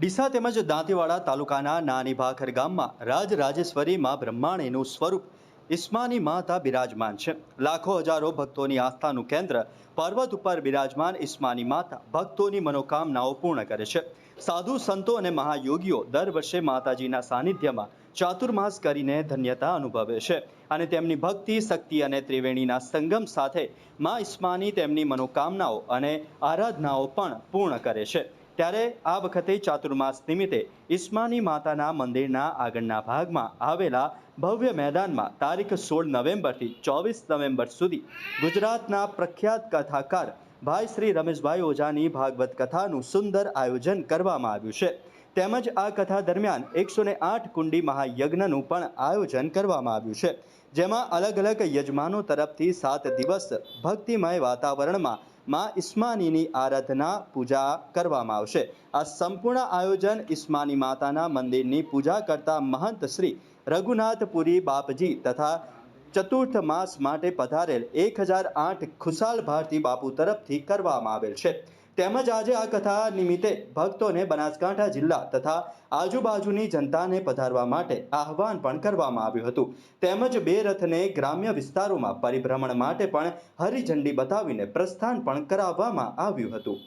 ડીસા તેમજ દાંતીવાડા તાલુકાના નાની ભાખર ગામમાં રાજરાજેશ્વરી માં બ્રહ્માણીનું સ્વરૂપ ઈસ્માની માતા બિરાજમાન છે. લાખો હજારો ભક્તોની આસ્થાનું કેન્દ્ર પર્વત ઉપર બિરાજમાન ઈસ્માની માતા ભક્તોની મનોકામનાઓ પૂર્ણ કરે છે. સાધુ, સંતો અને મહાયોગીઓ દર વર્ષે માતાજીના સાનિધ્યમાં ચાતુર્માસ કરીને ધન્યતા અનુભવે છે અને તેમની ભક્તિ, શક્તિ અને ત્રિવેણીના સંગમ સાથે મા ઈસ્માની તેમની મનોકામનાઓ અને આરાધનાઓ પણ પૂર્ણ કરે છે. ત્યારે આ વખતે ચાતુર્માસ નિમિત્તે ઈસ્માની માતાના મંદિરના આગળના ભાગમાં આવેલા ભવ્ય મેદાનમાં તારીખ સોળ નવેમ્બરથી ચોવીસ નવેમ્બર સુધી ગુજરાતના પ્રખ્યાત કથાકાર ભાઈ શ્રી રમેશભાઈ ઓઝાની ભાગવત કથાનું સુંદર આયોજન કરવામાં આવ્યું છે. તેમજ આ કથા દરમિયાન એકસો ને આઠ કુંડી મહાયજ્ઞનું પણ આયોજન કરવામાં આવ્યું છે. જેમાં અલગ અલગ યજમાનો તરફથી સાત દિવસ ભક્તિમય વાતાવરણમાં માં ઇસ્માનીની આરાધના પૂજા કરવામાં આવશે. આ સંપૂર્ણ આયોજન ઇસ્માની માતાના મંદિરની પૂજા કરતા મહંત શ્રી રઘુનાથપુરી બાપજી તથા ચતુર્થ માસ માટે પધારેલ એક હજાર આઠ ખુશાલ ભારતી બાપુ તરફથી કરવામાં આવેલ છે. તેમજ આજે આ કથા નિમિત્તે ભક્તોને બનાસકાંઠા જિલ્લા તથા આજુબાજુની જનતાને પધારવા માટે આહવાન પણ કરવામાં આવ્યું હતું. તેમજ બે રથને ગ્રામ્ય વિસ્તારોમાં પરિભ્રમણ માટે પણ હરિઝંડી બતાવીને પ્રસ્થાન પણ કરાવવામાં આવ્યું હતું.